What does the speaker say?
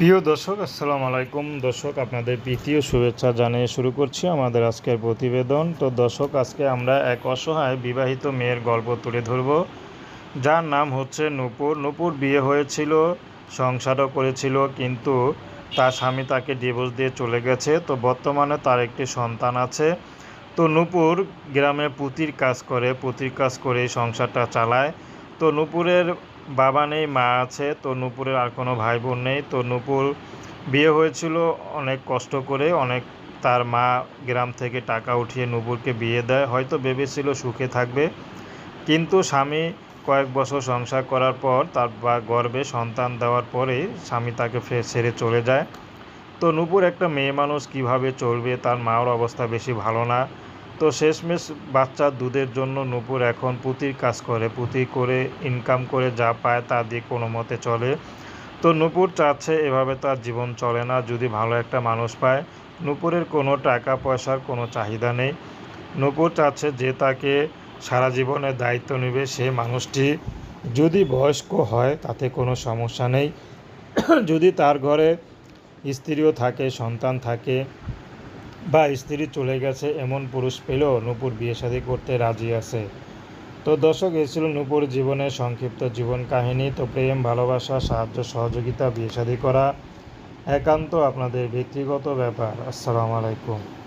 প্রিয় দর্শক, আসসালামু আলাইকুম। দর্শক, আপনাদের প্রীতীয় শুভেচ্ছা জানিয়ে শুরু করছি আমাদের আজকের প্রতিবেদন। তো দর্শক, আজকে আমরা এক অসহায় বিবাহিত মেয়ের গল্প তুলে ধরব। যার নাম হচ্ছে নূপুর। নূপুর বিয়ে হয়েছিল, সংসারও করেছিল, কিন্তু তার স্বামী তাকে ডিভোর্স দিয়ে চলে গেছে। তো বর্তমানে তার একটি সন্তান আছে। তো নূপুর গ্রামে পুতির কাজ করে, পুতির কাজ করে সংসারটা চালায়। তো নূপুরের বাবা নেই, মা আছে তো নূপুরের আর কোনো ভাই বোন নেই। তো নূপুর বিয়ে হয়েছিল অনেক কষ্ট করে, অনেক তার মা গ্রাম থেকে টাকা উঠিয়ে নূপুরকে বিয়ে দেয়। হয়তো ভেবেছিল সুখে থাকবে, কিন্তু স্বামী কয়েক বছর সংসার করার পর তার বা গর্ভে সন্তান দেওয়ার পরেই স্বামী তাকে ফের ছেড়ে চলে যায়। তো নূপুর একটা মেয়ে মানুষ কীভাবে চলবে, তার মার অবস্থা বেশি ভালো না। তো শেষমেশ বাচ্চা দুধের জন্য নূপুর এখন পুঁতির কাজ করে, পুঁতি করে ইনকাম করে যা পায় তা দিয়ে কোনো মতে চলে। তো নূপুর চাচ্ছে এভাবে তার জীবন চলে না, যদি ভালো একটা মানুষ পায়। নূপুরের কোনো টাকা পয়সার কোনো চাহিদা নেই। নূপুর চাচ্ছে যে তাকে সারা জীবনের দায়িত্ব নেবে সে মানুষটি। যদি বয়স্ক হয় তাতে কোনো সমস্যা নেই। যদি তার ঘরে স্ত্রীও থাকে, সন্তান থাকে বা স্ত্রী চলে গেছে, এমন পুরুষ পেলেও নূপুর বিয়ে শাদী করতে রাজি আছে। তো দর্শক এই ছিল নূপুর জীবনের সংক্ষিপ্ত জীবন কাহিনী। তো প্রেম, ভালোবাসা, সাহায্য, সহযোগিতা, বিয়ে শাদী করা একান্ত আপনাদের ব্যক্তিগত ব্যাপার। আসসালামু আলাইকুম।